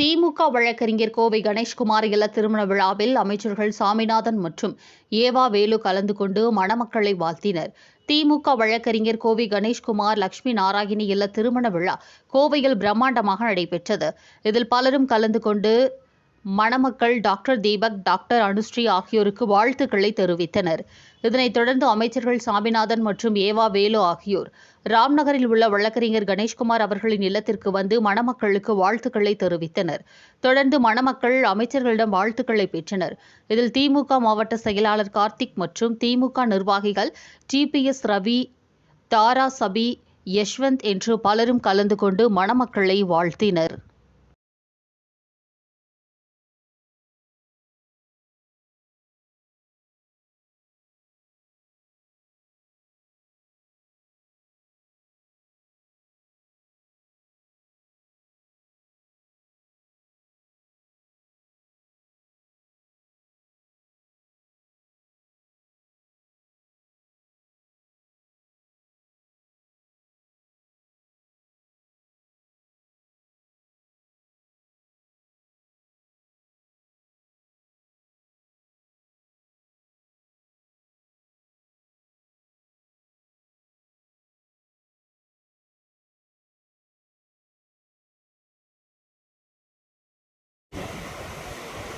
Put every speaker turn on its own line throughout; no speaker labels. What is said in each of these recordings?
திமுக வழக்கறிஞர் கோவை கணேஷ்குமார் இல்ல திருமண விழாவில் அமைச்சர்கள் சாமிநாதன் மற்றும் ஏவா வேலு கலந்து கொண்டு மணமக்களை வாழ்த்தினர். திமுக வழக்கறிஞர் கோவை கணேஷ்குமார் லட்சுமி நாராயணி இல்ல திருமண விழா கோவையில் பிரம்மாண்டமாக நடைபெற்றது. இதில் பலரும் கலந்து கொண்டு மணமக்கள் டாக்டர் தீபக் டாக்டர் அனுஸ்ரீ ஆகியோருக்கு வாழ்த்துக்களை தெரிவித்தனர். இதனைத் தொடர்ந்து அமைச்சர்கள் சாமிநாதன் மற்றும் ஏவா வேலு ஆகியோர். ராம்நகரில் உள்ள வழக்கறிஞர் கணேஷ்குமார் அவர்களின் இல்லத்திற்கு வந்து மணமக்களுக்கு வாழ்த்துக்களை தெரிவித்தனர். தொடர்ந்து மணமக்கள் அமைச்சர்களிடம் வாழ்த்துக்களை பெற்றனர். இதில் திமுக மாவட்ட செயலாளர் கார்த்திக் மற்றும் திமுக நிர்வாகிகள் டிபிஎஸ் ரவி தாரா சபி யஷ்வந்த் என்று பலரும் கலந்து கொண்டு மணமக்களை வாழ்த்தினர்.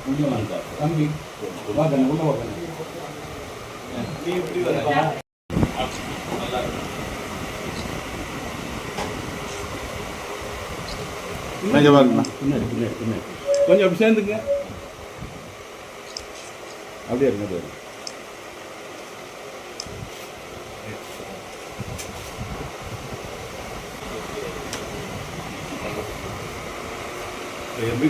உள்ள வாங்க தம்பி வாங்க உள்ள வாங்க நீ இப்படி வரப்பா
கொஞ்சம்
பின்னாடி பின்னாடி பின்னாடி கொஞ்சம் அப்படி சேர்ந்துங்க அப்படியே இருங்க. அப்படியே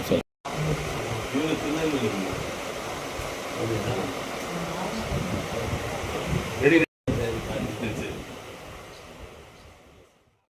இருங்க.